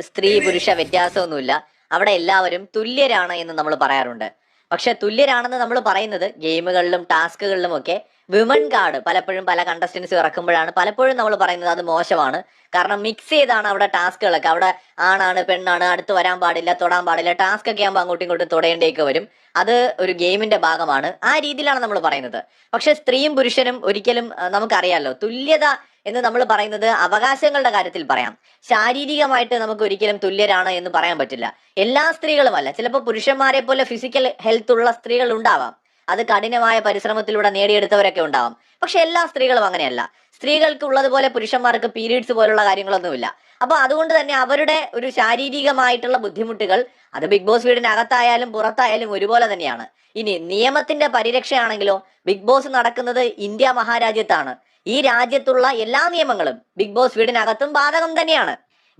സ്ത്രീ പുരുഷ വ്യത്യാസമൊന്നുമില്ല. അവിടെ എല്ലാവരും തുല്യരാണ് എന്ന് നമ്മൾ പറയാറുണ്ട്. പക്ഷെ തുല്യരാണെന്ന് നമ്മൾ പറയുന്നത് ഗെയിമുകളിലും ടാസ്കുകളിലും ഒക്കെ വിമൺ കാർഡ് പലപ്പോഴും പല കണ്ടസ്റ്റൻസ് ഇറക്കുമ്പോഴാണ് പലപ്പോഴും നമ്മൾ പറയുന്നത് അത് മോശമാണ്. കാരണം മിക്സ് ചെയ്താണ് അവിടെ ടാസ്കുകളൊക്കെ അവിടെ ആണാണ് പെണ്ണാണ് അടുത്ത് വരാൻ പാടില്ല തൊടാൻ പാടില്ല ടാസ്ക് ഒക്കെ ആകുമ്പോൾ അങ്ങോട്ടും ഇങ്ങോട്ടും തൊടേണ്ടിയൊക്കെ വരും. അത് ഒരു ഗെയിമിന്റെ ഭാഗമാണ്. ആ രീതിയിലാണ് നമ്മൾ പറയുന്നത്. പക്ഷെ സ്ത്രീയും പുരുഷനും ഒരിക്കലും നമുക്കറിയാലോ തുല്യത എന്ന് നമ്മൾ പറയുന്നത് അവകാശങ്ങളുടെ കാര്യത്തിൽ പറയാം. ശാരീരികമായിട്ട് നമുക്ക് ഒരിക്കലും തുല്യരാണ് എന്ന് പറയാൻ പറ്റില്ല. എല്ലാ സ്ത്രീകളുമല്ല. ചിലപ്പോൾ പുരുഷന്മാരെ പോലെ ഫിസിക്കൽ ഹെൽത്ത് ഉള്ള സ്ത്രീകൾ ഉണ്ടാവാം. അത് കഠിനമായ പരിശ്രമത്തിലൂടെ നേടിയെടുത്തവരൊക്കെ ഉണ്ടാവും. പക്ഷെ എല്ലാ സ്ത്രീകളും അങ്ങനെയല്ല. സ്ത്രീകൾക്ക് ഉള്ളതുപോലെ പുരുഷന്മാർക്ക് പീരീഡ്സ് പോലുള്ള കാര്യങ്ങളൊന്നുമില്ല. അപ്പൊ അതുകൊണ്ട് തന്നെ അവരുടെ ഒരു ശാരീരികമായിട്ടുള്ള ബുദ്ധിമുട്ടുകൾ അത് ബിഗ് ബോസ് വീടിനകത്തായാലും പുറത്തായാലും ഒരുപോലെ തന്നെയാണ്. ഇനി നിയമത്തിന്റെ പരിരക്ഷയാണെങ്കിലോ ബിഗ് ബോസ് നടക്കുന്നത് ഇന്ത്യ മഹാരാജ്യത്താണ്. ഈ രാജ്യത്തുള്ള എല്ലാ നിയമങ്ങളും ബിഗ് ബോസ് വീടിനകത്തും ബാധകം തന്നെയാണ്.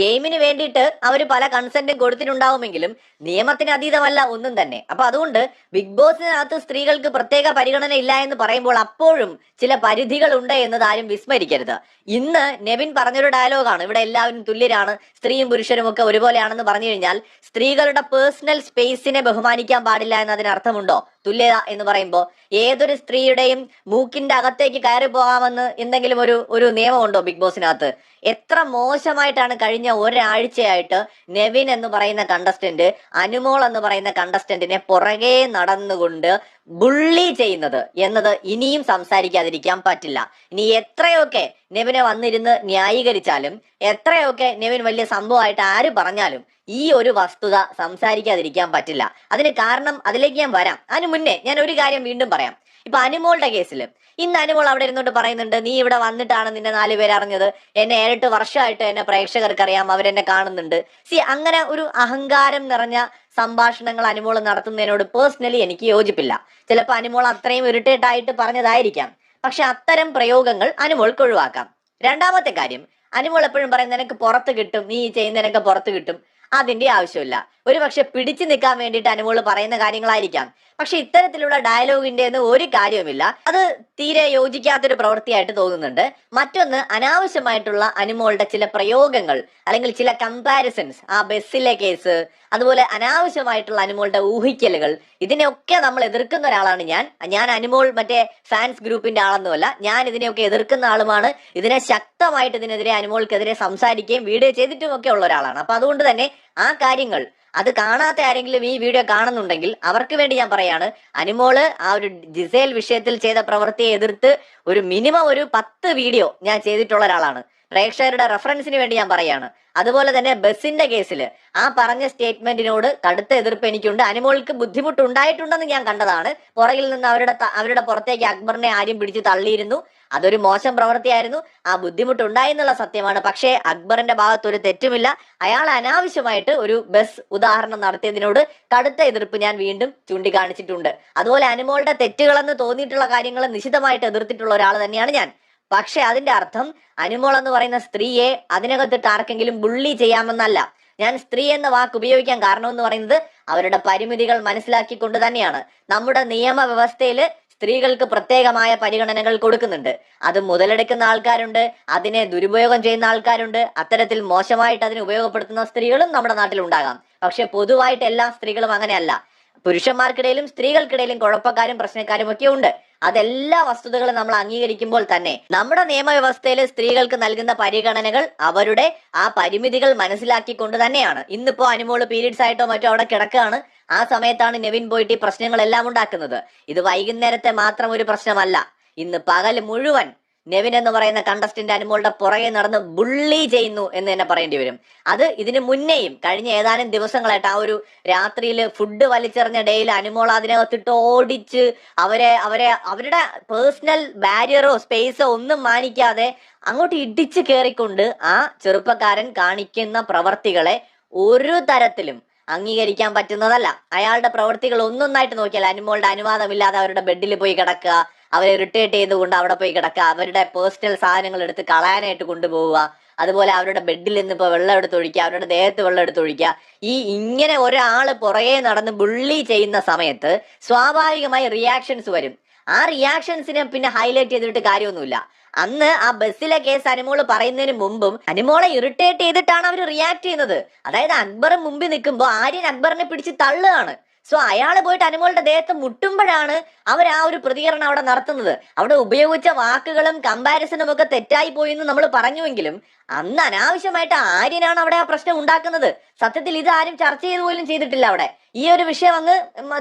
ഗെയിമിന് വേണ്ടിയിട്ട് അവർ പല കൺസെന്റും കൊടുത്തിട്ടുണ്ടാവുമെങ്കിലും നിയമത്തിന് അതീതമല്ല ഒന്നും തന്നെ. അപ്പൊ അതുകൊണ്ട് ബിഗ് ബോസിനകത്ത് സ്ത്രീകൾക്ക് പ്രത്യേക പരിഗണന ഇല്ല എന്ന് പറയുമ്പോൾ അപ്പോഴും ചില പരിധികൾ ഉണ്ട് എന്നത് ആരും വിസ്മരിക്കരുത്. ഇന്ന് നെവിൻ പറഞ്ഞൊരു ഡയലോഗാണ് ഇവിടെ എല്ലാവരും തുല്യരാണ് സ്ത്രീയും പുരുഷനും ഒക്കെ ഒരുപോലെയാണെന്ന് പറഞ്ഞു കഴിഞ്ഞാൽ സ്ത്രീകളുടെ പേഴ്സണൽ സ്പേസിനെ ബഹുമാനിക്കാൻ പാടില്ല എന്നതിന് അർത്ഥമുണ്ടോ? തുല്യത എന്ന് പറയുമ്പോൾ ഏതൊരു സ്ത്രീയുടെയും മൂക്കിന്റെ അകത്തേക്ക് കയറി പോകാമെന്ന് എന്തെങ്കിലും ഒരു ഒരു നിയമമുണ്ടോ ബിഗ് ബോസിനകത്ത്? എത്ര മോശമായിട്ടാണ് കഴിഞ്ഞ ഒരാഴ്ചയായിട്ട് നെവിൻ എന്ന് പറയുന്ന കണ്ടസ്റ്റന്റ് അനുമോൾ എന്ന് പറയുന്ന കണ്ടസ്റ്റന്റിനെ പുറകെ നടന്നുകൊണ്ട് ബുള്ളി ചെയ്യുന്നത് എന്നത് ഇനിയും സംസാരിക്കാതിരിക്കാൻ പറ്റില്ല. ഇനി എത്രയൊക്കെ നെവിനെ വന്നിരുന്ന് ന്യായീകരിച്ചാലും എത്രയൊക്കെ നെവിൻ വലിയ സംഭവമായിട്ട് ആര് പറഞ്ഞാലും ഈ ഒരു വസ്തുത സംസാരിക്കാതിരിക്കാൻ പറ്റില്ല. അതിന് കാരണം അതിലേക്ക് ഞാൻ വരാം. അതിന് മുന്നേ ഞാൻ ഒരു കാര്യം വീണ്ടും പറയാം. ഇപ്പൊ അനുമോളുടെ കേസിൽ ഇന്ന് അനുമോൾ അവിടെ ഇരുന്നോട്ട് പറയുന്നുണ്ട് നീ ഇവിടെ വന്നിട്ടാണ് നിന്നെ നാല് പേര് അറിഞ്ഞത്. എന്നെ ഏഴെട്ട് വർഷമായിട്ട് എന്നെ പ്രേക്ഷകർക്ക് അറിയാം അവരെന്നെ കാണുന്നുണ്ട്. സി അങ്ങനെ ഒരു അഹങ്കാരം നിറഞ്ഞ സംഭാഷണങ്ങൾ അനുമോൾ നടത്തുന്നതിനോട് പേഴ്സണലി എനിക്ക് യോജിപ്പില്ല. ചിലപ്പോൾ അനുമോൾ അത്രയും ഇറിറ്റേറ്റ് ആയിട്ട് പറഞ്ഞതായിരിക്കാം. പക്ഷെ അത്തരം പ്രയോഗങ്ങൾ അനുമോൾക്ക് ഒഴിവാക്കാം. രണ്ടാമത്തെ കാര്യം അനുമോൾ എപ്പോഴും പറയും നിനക്ക് പുറത്ത് കിട്ടും നീ ചെയ്യുന്നതിനൊക്കെ പുറത്ത് കിട്ടും. അതിന്റെ ആവശ്യമില്ല. ഒരു പക്ഷെ പിടിച്ചു നിൽക്കാൻ വേണ്ടിയിട്ട് അനുമോൾ പറയുന്ന കാര്യങ്ങളായിരിക്കാം. പക്ഷെ ഇത്തരത്തിലുള്ള ഡയലോഗിന്റെ ഒന്നും ഒരു കാര്യവുമില്ല. അത് തീരെ യോജിക്കാത്തൊരു പ്രവൃത്തിയായിട്ട് തോന്നുന്നുണ്ട്. മറ്റൊന്ന് അനാവശ്യമായിട്ടുള്ള അനുമോളുടെ ചില പ്രയോഗങ്ങൾ അല്ലെങ്കിൽ ചില കമ്പാരിസൺസ് ആ ബസ്സിലെ കേസ് അതുപോലെ അനാവശ്യമായിട്ടുള്ള അനുമോളുടെ ഊഹിക്കലുകൾ ഇതിനെയൊക്കെ നമ്മൾ എതിർക്കുന്ന ഒരാളാണ് ഞാൻ. ഞാൻ അനുമോൾ മറ്റേ ഫാൻസ് ഗ്രൂപ്പിന്റെ ആളൊന്നുമല്ല. ഞാൻ ഇതിനെയൊക്കെ എതിർക്കുന്ന ആളുമാണ്. ഇതിനെ ശക്തമായിട്ട് ഇതിനെതിരെ അനുമോൾക്കെതിരെ സംസാരിക്കുകയും വീഡിയോ ചെയ്തിട്ടും ഒക്കെ ഉള്ള ഒരാളാണ്. അപ്പൊ അതുകൊണ്ട് തന്നെ ആ കാര്യങ്ങൾ അത് കാണാത്ത ആരെങ്കിലും ഈ വീഡിയോ കാണുന്നുണ്ടെങ്കിൽ അവർക്ക് വേണ്ടി ഞാൻ പറയാണ് അനുമോൾ ആ ഒരു ജിസേൽ വിഷയത്തിൽ ചെയ്ത പ്രവൃത്തിയെ എതിർത്ത് ഒരു മിനിമം ഒരു പത്ത് വീഡിയോ ഞാൻ ചെയ്തിട്ടുള്ള ഒരാളാണ്. പ്രേക്ഷകരുടെ റെഫറൻസിന് വേണ്ടി ഞാൻ പറയാണ്. അതുപോലെ തന്നെ ബസിന്റെ കേസിൽ ആ പറഞ്ഞ സ്റ്റേറ്റ്മെന്റിനോട് കടുത്ത എതിർപ്പ് എനിക്കുണ്ട്. അനുമോൾക്ക് ബുദ്ധിമുട്ടുണ്ടായിട്ടുണ്ടെന്ന് ഞാൻ കണ്ടതാണ്. പുറകിൽ നിന്ന് അവരുടെ അവരുടെ പുറത്തേക്ക് അക്ബറിനെ ആരും പിടിച്ച് തള്ളിയിരുന്നു. അതൊരു മോശം പ്രവൃത്തിയായിരുന്നു. ആ ബുദ്ധിമുട്ടുണ്ടായി എന്നുള്ള സത്യമാണ്. പക്ഷേ അക്ബറിന്റെ ഭാഗത്ത് ഒരു തെറ്റുമില്ല. അയാൾ അനാവശ്യമായിട്ട് ഒരു ബസ് ഉദാഹരണം നടത്തിയതിനോട് കടുത്ത എതിർപ്പ് ഞാൻ വീണ്ടും ചൂണ്ടിക്കാണിച്ചിട്ടുണ്ട്. അതുപോലെ അനുമോളുടെ തെറ്റുകളെന്ന് തോന്നിയിട്ടുള്ള കാര്യങ്ങൾ നിശിതമായിട്ട് എതിർത്തിട്ടുള്ള ഒരാൾ തന്നെയാണ് ഞാൻ. പക്ഷെ അതിന്റെ അർത്ഥം അനുമോൾ എന്ന് പറയുന്ന സ്ത്രീയെ അതിനകത്തിട്ട് ആർക്കെങ്കിലും ബുള്ളി ചെയ്യാമെന്നല്ല. ഞാൻ സ്ത്രീ എന്ന വാക്ക് ഉപയോഗിക്കാൻ കാരണം എന്ന് പറയുന്നത് അവരുടെ പരിമിതികൾ മനസ്സിലാക്കിക്കൊണ്ട് തന്നെയാണ്. നമ്മുടെ നിയമ നിയമവ്യവസ്ഥയിൽ സ്ത്രീകൾക്ക് പ്രത്യേകമായ പരിഗണനകൾ കൊടുക്കുന്നുണ്ട്. അത് മുതലെടുക്കുന്ന ആൾക്കാരുണ്ട് അതിനെ ദുരുപയോഗം ചെയ്യുന്ന ആൾക്കാരുണ്ട് അത്തരത്തിൽ മോശമായിട്ട് അതിനെ ഉപയോഗപ്പെടുത്തുന്ന സ്ത്രീകളും നമ്മുടെ നാട്ടിൽ ഉണ്ടാകാം പക്ഷെ പൊതുവായിട്ട് എല്ലാ സ്ത്രീകളും അങ്ങനെയല്ല. പുരുഷന്മാർക്കിടയിലും സ്ത്രീകൾക്കിടയിലും കുഴപ്പക്കാരും പ്രശ്നക്കാരും ഒക്കെ ഉണ്ട്. അതെല്ലാ വസ്തുതകളും നമ്മൾ അംഗീകരിക്കുമ്പോൾ തന്നെ നമ്മുടെ നിയമവ്യവസ്ഥയിൽ സ്ത്രീകൾക്ക് നൽകുന്ന പരിഗണനകൾ അവരുടെ ആ പരിമിതികൾ മനസ്സിലാക്കിക്കൊണ്ട് തന്നെയാണ്. ഇന്നിപ്പോ അനുമോൾ പീരീഡ്സ് ആയിട്ടോ മറ്റോ അവിടെ കിടക്കുകയാണ്. ആ സമയത്താണ് നെവിൻ പോയിട്ട് ഈ പ്രശ്നങ്ങളെല്ലാം ഉണ്ടാക്കുന്നത്. ഇത് വൈകുന്നേരത്തെ മാത്രം ഒരു പ്രശ്നമല്ല. ഇന്ന് പകൽ മുഴുവൻ നെവിൻ എന്ന് പറയുന്ന കണ്ടസ്റ്റന്റ് അനുമോളുടെ പുറകെ നടന്ന് ബുള്ളി ചെയ്യുന്നു എന്ന് തന്നെ പറയേണ്ടി വരും. അത് ഇതിനു മുന്നേയും കഴിഞ്ഞ ഏതാനും ദിവസങ്ങളായിട്ട് ആ ഒരു രാത്രിയിൽ ഫുഡ് വലിച്ചെറിഞ്ഞ ഡേയിൽ അനുമോൾ അതിനകത്തിട്ട് ഓടിച്ച് അവരെ അവരെ അവരുടെ പേഴ്സണൽ ബാരിയറോ സ്പേസോ ഒന്നും മാനിക്കാതെ അങ്ങോട്ട് ഇടിച്ചു കയറിക്കൊണ്ട് ആ ചെറുപ്പക്കാരൻ കാണിക്കുന്ന പ്രവർത്തികളെ ഒരു തരത്തിലും അംഗീകരിക്കാൻ പറ്റുന്നതല്ല. അയാളുടെ പ്രവൃത്തികൾ ഒന്നൊന്നായിട്ട് നോക്കിയാൽ അനുമോളുടെ അനുവാദമില്ലാതെ അവരുടെ ബെഡിൽ പോയി കിടക്കുക അവരെ ഇറിറ്റേറ്റ് ചെയ്തുകൊണ്ട് അവിടെ പോയി കിടക്കുക. അവരുടെ പേഴ്സണൽ സാധനങ്ങൾ എടുത്ത് കളയാനായിട്ട് കൊണ്ടുപോവുക. അതുപോലെ അവരുടെ ബെഡിൽ നിന്ന് ഇപ്പൊ വെള്ളം എടുത്ത് ഒഴിക്കുക അവരുടെ ദേഹത്ത് വെള്ളം എടുത്ത് ഒഴിക്കുക. ഈ ഇങ്ങനെ ഒരാൾ പുറകെ നടന്ന് ബുള്ളി ചെയ്യുന്ന സമയത്ത് സ്വാഭാവികമായി റിയാക്ഷൻസ് വരും. ആ റിയാക്ഷൻസിനെ പിന്നെ ഹൈലൈറ്റ് ചെയ്തിട്ട് കാര്യമൊന്നുമില്ല. അന്ന് ആ ബസ്സിലെ കേസ് അനുമോൾ പറയുന്നതിന് മുമ്പും അനുമോളെ ഇറിറ്റേറ്റ് ചെയ്തിട്ടാണ് അവർ റിയാക്ട് ചെയ്യുന്നത്. അതായത് അക്ബർ മുമ്പിൽ നിൽക്കുമ്പോൾ ആര്യൻ അക്ബറിനെ പിടിച്ച് തള്ളുകയാണ്. സോ അയാൾ പോയിട്ട് അനുമോളുടെ ദേഹത്ത് മുട്ടുമ്പോഴാണ് അവർ ആ ഒരു പ്രതികരണം അവിടെ നടത്തുന്നത്. അവിടെ ഉപയോഗിച്ച വാക്കുകളും കമ്പാരിസണും ഒക്കെ തെറ്റായി പോയി എന്ന് നമ്മൾ പറഞ്ഞുവെങ്കിലും അന്ന് അനാവശ്യമായിട്ട് ആര്യനാണ് അവിടെ ആ പ്രശ്നം ഉണ്ടാക്കുന്നത്. സത്യത്തിൽ ഇത് ആരും ചർച്ച ചെയ്ത് പോലും ചെയ്തിട്ടില്ല അവിടെ. ഈ ഒരു വിഷയം അങ്ങ്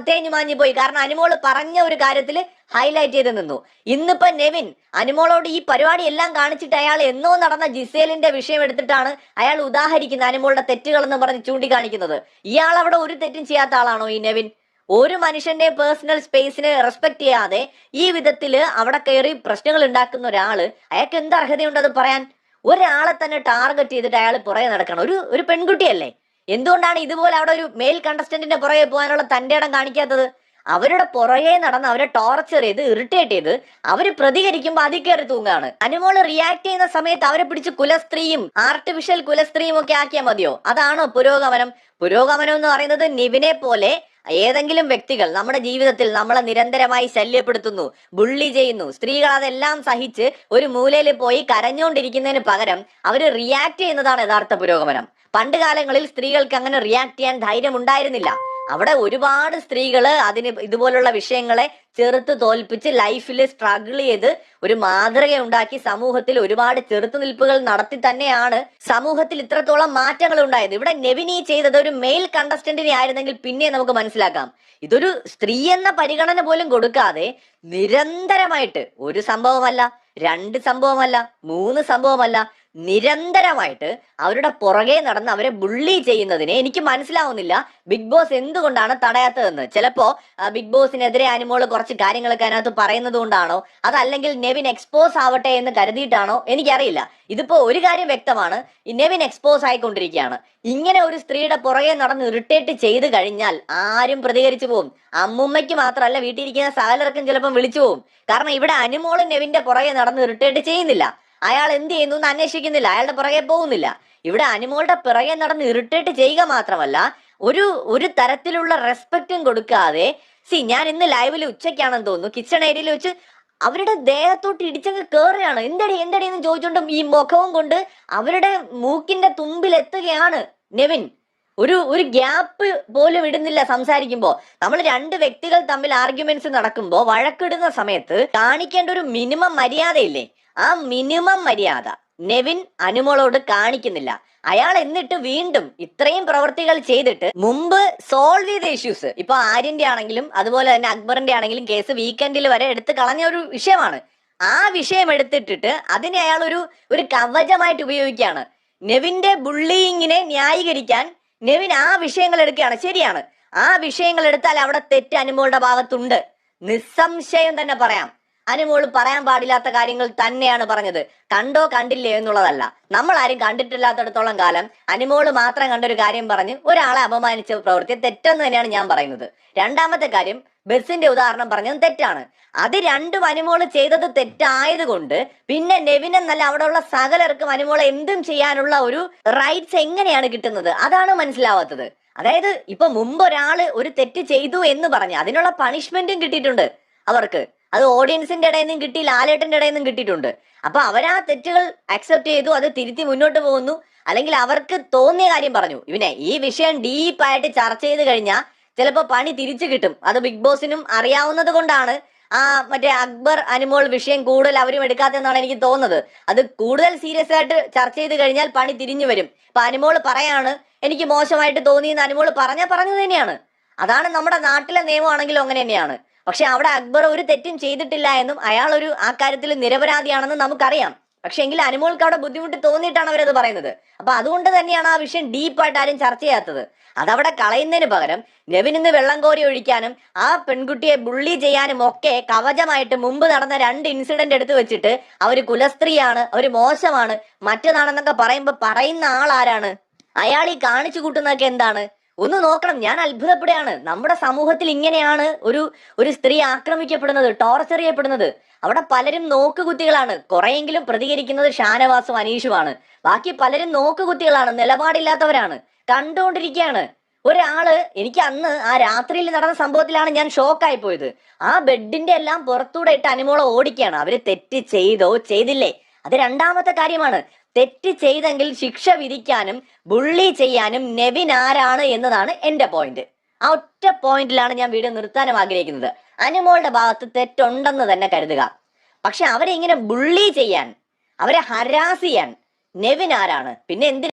തേഞ്ഞു മാഞ്ഞു പോയി. കാരണം അനുമോൾ പറഞ്ഞ ഒരു കാര്യത്തിൽ ഹൈലൈറ്റ് ചെയ്ത് നിന്നു. ഇന്നിപ്പോ നെവിൻ അനുമോളോട് ഈ പരിപാടി എല്ലാം കാണിച്ചിട്ട് അയാൾ എന്നോ നടന്ന ജിസേലിന്റെ വിഷയം എടുത്തിട്ടാണ് അയാൾ ഉദാഹരിക്കുന്നത് അനുമോളുടെ തെറ്റുകളെന്ന് പറഞ്ഞ് ചൂണ്ടിക്കാണിക്കുന്നത്. ഇയാൾ അവിടെ ഒരു തെറ്റും ചെയ്യാത്ത ആളാണോ ഈ നെവിൻ? ഒരു മനുഷ്യന്റെ പേഴ്സണൽ സ്പേസിനെ റെസ്പെക്ട് ചെയ്യാതെ ഈ വിധത്തിൽ അവിടെ കയറി പ്രശ്നങ്ങൾ ഉണ്ടാക്കുന്ന ഒരാൾ അയാൾക്ക് എന്ത് അർഹതയുണ്ട് അത് പറയാൻ? ഒരാളെ തന്നെ ടാർഗറ്റ് ചെയ്തിട്ട് അയാൾ പുറകെ നടക്കണം. ഒരു ഒരു പെൺകുട്ടിയല്ലേ? എന്തുകൊണ്ടാണ് ഇതുപോലെ അവിടെ ഒരു മെയിൽ കണ്ടസ്റ്റന്റിന്റെ പുറകെ പോകാനുള്ള തന്റെ ഇടം കാണിക്കാത്തത്? അവരുടെ പുറകെ നടന്ന് അവരെ ടോർച്ചർ ചെയ്ത് ഇറിറ്റേറ്റ് ചെയ്ത് അവർ പ്രതികരിക്കുമ്പോൾ അതിൽ കയറി തൂങ്ങാണ് അനുമോൾ റിയാക്ട് ചെയ്യുന്ന സമയത്ത് അവരെ പിടിച്ച് കുലസ്ത്രീയും ആർട്ടിഫിഷ്യൽ കുലസ്ത്രീയും ഒക്കെ ആക്കിയാൽ മതിയോ? അതാണോ പുരോഗമനം? പുരോഗമനം എന്ന് പറയുന്നത് നിവിനെ പോലെ ഏതെങ്കിലും വ്യക്തികൾ നമ്മുടെ ജീവിതത്തിൽ നമ്മളെ നിരന്തരമായി ശല്യപ്പെടുത്തുന്നു ബുള്ളി ചെയ്യുന്നു സ്ത്രീകൾ അതെല്ലാം സഹിച്ച് ഒരു മൂലയിൽ പോയി കരഞ്ഞുകൊണ്ടിരിക്കുന്നതിന് പകരം അവർ റിയാക്ട് ചെയ്യുന്നതാണ് യഥാർത്ഥ പുരോഗമനം. പണ്ട് കാലങ്ങളിൽ സ്ത്രീകൾക്ക് അങ്ങനെ റിയാക്ട് ചെയ്യാൻ ധൈര്യം ഉണ്ടായിരുന്നില്ല അവിടെ ഒരുപാട് സ്ത്രീകൾ അതിന് ഇതുപോലുള്ള വിഷയങ്ങളെ ചെറുത്ത് തോൽപ്പിച്ച് ലൈഫിൽ സ്ട്രഗിൾ ചെയ്ത് ഒരു മാതൃക ഉണ്ടാക്കി സമൂഹത്തിൽ ഒരുപാട് ചെറുത്തുനിൽപ്പുകൾ നടത്തി തന്നെയാണ് സമൂഹത്തിൽ ഇത്രത്തോളം മാറ്റങ്ങൾ ഉണ്ടായത്. ഇവിടെ നെവിനി ചെയ്തത് ഒരു മെയിൽ കണ്ടസ്റ്റന്റിനെ ആയിരുന്നെങ്കിൽ പിന്നെ നമുക്ക് മനസ്സിലാക്കാം. ഇതൊരു സ്ത്രീ എന്ന പരിഗണന പോലും കൊടുക്കാതെ നിരന്തരമായിട്ട് ഒരു സംഭവമല്ല രണ്ട് സംഭവമല്ല മൂന്ന് സംഭവമല്ല നിരന്തരമായിട്ട് അവരുടെ പുറകെ നടന്ന് അവരെ ബുള്ളി ചെയ്യുന്നതിനെ എനിക്ക് മനസ്സിലാവുന്നില്ല. ബിഗ് ബോസ് എന്തുകൊണ്ടാണ് തടയാത്തതെന്ന്? ചിലപ്പോ ബിഗ് ബോസിനെതിരെ അനുമോൾ കുറച്ച് കാര്യങ്ങളൊക്കെ അതിനകത്ത് പറയുന്നത് കൊണ്ടാണോ? അതല്ലെങ്കിൽ നെവിൻ എക്സ്പോസ് ആവട്ടെ എന്ന് കരുതിയിട്ടാണോ? എനിക്കറിയില്ല. ഇതിപ്പോ ഒരു കാര്യം വ്യക്തമാണ്. നെവിൻ എക്സ്പോസ് ആയിക്കൊണ്ടിരിക്കുകയാണ്. ഇങ്ങനെ ഒരു സ്ത്രീയുടെ പുറകെ നടന്ന് ഇറിറ്റേറ്റ് ചെയ്ത് കഴിഞ്ഞാൽ ആരും പ്രതികരിച്ചു പോകും അമ്മുമ്മയ്ക്ക് മാത്രമല്ല വീട്ടിലിരിക്കുന്ന സകലർക്കും ചിലപ്പം വിളിച്ചു പോകും കാരണം ഇവിടെ അനുമോളും നെവിന്റെ പുറകെ നടന്ന് ഇറിറ്റേറ്റ് ചെയ്യുന്നില്ല. അയാൾ എന്ത് ചെയ്യുന്നു എന്ന് അന്വേഷിക്കുന്നില്ല. അയാളുടെ പുറകെ പോകുന്നില്ല. ഇവിടെ അനുമോളുടെ പിറകെ നടന്ന് ഇറിറ്റേറ്റ് ചെയ്യുക മാത്രമല്ല ഒരു ഒരു തരത്തിലുള്ള റെസ്പെക്റ്റും കൊടുക്കാതെ സി ഞാൻ ഇന്ന് ലൈവിൽ ഉച്ചയ്ക്കാണെന്ന് തോന്നുന്നു. കിച്ചൺ ഏരിയയിൽ വെച്ച് അവരുടെ ദേഹത്തോട്ട് ഇടിച്ചങ്ങ് കയറുകയാണ് എന്തടി എന്തടി എന്ന് ചോദിച്ചുകൊണ്ടും ഈ മുഖവും കൊണ്ട് അവരുടെ മൂക്കിന്റെ തുമ്പിൽ എത്തുകയാണ് നെവിൻ. ഒരു ഒരു ഗ്യാപ്പ് പോലും ഇടുന്നില്ല സംസാരിക്കുമ്പോൾ നമ്മൾ രണ്ട് വ്യക്തികൾ തമ്മിൽ ആർഗ്യുമെന്റ്സ് നടക്കുമ്പോൾ വഴക്കിടുന്ന സമയത്ത് കാണിക്കേണ്ട ഒരു മിനിമം മര്യാദയില്ലേ? ആ മിനിമം മര്യാദ. നെവിൻ അനുമോളോട് കാണിക്കുന്നില്ല. അയാൾ എന്നിട്ട് വീണ്ടും ഇത്രയും പ്രവൃത്തികൾ ചെയ്തിട്ട് മുമ്പ് സോൾവ് ചെയ്ത ഇഷ്യൂസ് ഇപ്പൊ ആര്യന്റെ ആണെങ്കിലും അതുപോലെ തന്നെ അക്ബറിന്റെ ആണെങ്കിലും കേസ് വീക്കെൻഡിൽ വരെ എടുത്ത് കളഞ്ഞ ഒരു വിഷയമാണ്. ആ വിഷയം എടുത്തിട്ടിട്ട് അതിനെ അയാൾ ഒരു ഒരു കവചമായിട്ട് ഉപയോഗിക്കുകയാണ്. നെവിന്റെ ബുള്ളിയിങ്ങിനെ ന്യായീകരിക്കാൻ നെവിൻ ആ വിഷയങ്ങൾ എടുക്കുകയാണ്. ശരിയാണ്. ആ വിഷയങ്ങൾ എടുത്താൽ അവിടെ തെറ്റ് അനുമോളുടെ ഭാഗത്തുണ്ട്. നിസ്സംശയം തന്നെ പറയാം. അനുമോൾ പറയാൻ പാടില്ലാത്ത കാര്യങ്ങൾ തന്നെയാണ് പറഞ്ഞത്. കണ്ടോ കണ്ടില്ലേ എന്നുള്ളതല്ല. നമ്മൾ ആരും കണ്ടിട്ടില്ലാത്തടത്തോളം കാലം അനുമോൾ മാത്രം കണ്ടൊരു കാര്യം പറഞ്ഞ് ഒരാളെ അപമാനിച്ച പ്രവൃത്തി തെറ്റെന്ന് തന്നെയാണ് ഞാൻ പറയുന്നത്. രണ്ടാമത്തെ കാര്യം ബസ്സിന്റെ ഉദാഹരണം പറഞ്ഞത് തെറ്റാണ്. അത് രണ്ടും അനുമോൾ ചെയ്തത് തെറ്റായതുകൊണ്ട് പിന്നെ നെവിൻ എന്നല്ല അവിടെയുള്ള സകലർക്കും അനുമോളെ എന്തും ചെയ്യാനുള്ള ഒരു റൈറ്റ്സ് എങ്ങനെയാണ് കിട്ടുന്നത്? അതാണ് മനസ്സിലാവാത്തത്. അതായത് ഇപ്പൊ മുമ്പ് ഒരാൾ ഒരു തെറ്റ് ചെയ്തു എന്ന് പറഞ്ഞു അതിനുള്ള പണിഷ്മെന്റും കിട്ടിയിട്ടുണ്ട് അവർക്ക്. അത് ഓഡിയൻസിന്റെ ഇടയിൽ നിന്നും കിട്ടി ലാലേട്ടന്റെ ഇടയിൽ നിന്നും കിട്ടിയിട്ടുണ്ട്. അപ്പൊ അവരാ തെറ്റുകൾ അക്സെപ്റ്റ് ചെയ്തു അത് തിരുത്തി മുന്നോട്ട് പോകുന്നു. അല്ലെങ്കിൽ അവർക്ക് തോന്നിയ കാര്യം പറഞ്ഞു. ഇവനെ ഈ വിഷയം ഡീപ്പായിട്ട് ചർച്ച ചെയ്ത് കഴിഞ്ഞാൽ ചിലപ്പോൾ പണി തിരിച്ചു കിട്ടും. അത് ബിഗ് ബോസിനും അറിയാവുന്നത് കൊണ്ടാണ് ആ മറ്റേ അക്ബർ അനുമോൾ വിഷയം കൂടുതൽ അവരും എടുക്കാത്തെന്നാണ് എനിക്ക് തോന്നുന്നത്. അത് കൂടുതൽ സീരിയസ് ആയിട്ട് ചർച്ച ചെയ്ത് കഴിഞ്ഞാൽ പണി തിരിഞ്ഞു വരും. ഇപ്പൊ അനുമോൾ പറയാണ് എനിക്ക് മോശമായിട്ട് തോന്നിയെന്ന് അനുമോൾ പറഞ്ഞ പറഞ്ഞു തന്നെയാണ്. അതാണ് നമ്മുടെ നാട്ടിലെ നിയമമാണെങ്കിലും അങ്ങനെ തന്നെയാണ്. പക്ഷെ അവിടെ അക്ബർ ഒരു തെറ്റും ചെയ്തിട്ടില്ല എന്നും അയാൾ ഒരു ആ കാര്യത്തിൽ നിരപരാധിയാണെന്നും നമുക്കറിയാം. പക്ഷെ എങ്കിൽ അനുമോൾക്ക് അവിടെ ബുദ്ധിമുട്ട് തോന്നിയിട്ടാണ് അവരത് പറയുന്നത്. അപ്പൊ അതുകൊണ്ട് തന്നെയാണ് ആ വിഷയം ഡീപ്പായിട്ട് ആരും ചർച്ച ചെയ്യാത്തത്. അതവിടെ കളയുന്നതിന് പകരം നെവിൻ ഇന്ന് വെള്ളം കോരി ഒഴിക്കാനും ആ പെൺകുട്ടിയെ ബുള്ളി ചെയ്യാനും ഒക്കെ കവചമായിട്ട് മുമ്പ് നടന്ന രണ്ട് ഇൻസിഡന്റ് എടുത്തു വെച്ചിട്ട് അവർ കുലസ്ത്രീയാണ് അവർ മോശമാണ് മറ്റേതാണെന്നൊക്കെ പറയുമ്പോ പറയുന്ന ആൾ ആരാണ് അയാൾ ഈ കാണിച്ചു കൂട്ടുന്നതൊക്കെ എന്താണ്? ഒന്ന് നോക്കണം. ഞാൻ അത്ഭുതപ്പെടുകയാണ്. നമ്മുടെ സമൂഹത്തിൽ ഇങ്ങനെയാണ് ഒരു ഒരു സ്ത്രീ ആക്രമിക്കപ്പെടുന്നത് ടോർച്ചർ ചെയ്യപ്പെടുന്നത് അവിടെ പലരും നോക്കുകുത്തികളാണ്. കുറെയെങ്കിലും പ്രതികരിക്കുന്നത് ഷാനവാസും അനീഷുമാണ്. ബാക്കി പലരും നോക്കുകുത്തികളാണ്. നിലപാടില്ലാത്തവരാണ്. കണ്ടുകൊണ്ടിരിക്കുകയാണ് ഒരാൾ എനിക്ക് അന്ന് ആ രാത്രിയിൽ നടന്ന സംഭവത്തിലാണ് ഞാൻ ഷോക്കായി പോയത്. ആ ബെഡിന്റെ എല്ലാം പുറത്തൂടെ ഇട്ട് അനുമോളം ഓടിക്കുകയാണ്. അവർ തെറ്റ് ചെയ്തോ ചെയ്തില്ലേ? അത് രണ്ടാമത്തെ കാര്യമാണ്. തെറ്റ് ചെയ്തെങ്കിൽ ശിക്ഷ വിധിക്കാനും ബുള്ളി ചെയ്യാനും നെവിൻ ആരാണ് എന്നതാണ് എന്റെ പോയിന്റ് ആ ഒറ്റ പോയിന്റിലാണ് ഞാൻ വീഡിയോ നിർത്താനും ആഗ്രഹിക്കുന്നത്. അനുമോളുടെ ഭാഗത്ത് തെറ്റുണ്ടെന്ന് തന്നെ കരുതുക. പക്ഷെ അവരെ ഇങ്ങനെ ബുള്ളി ചെയ്യാൻ അവരെ ഹരാസ് ചെയ്യാൻ നെവിൻ ആരാണ്? പിന്നെ എന്തിനാ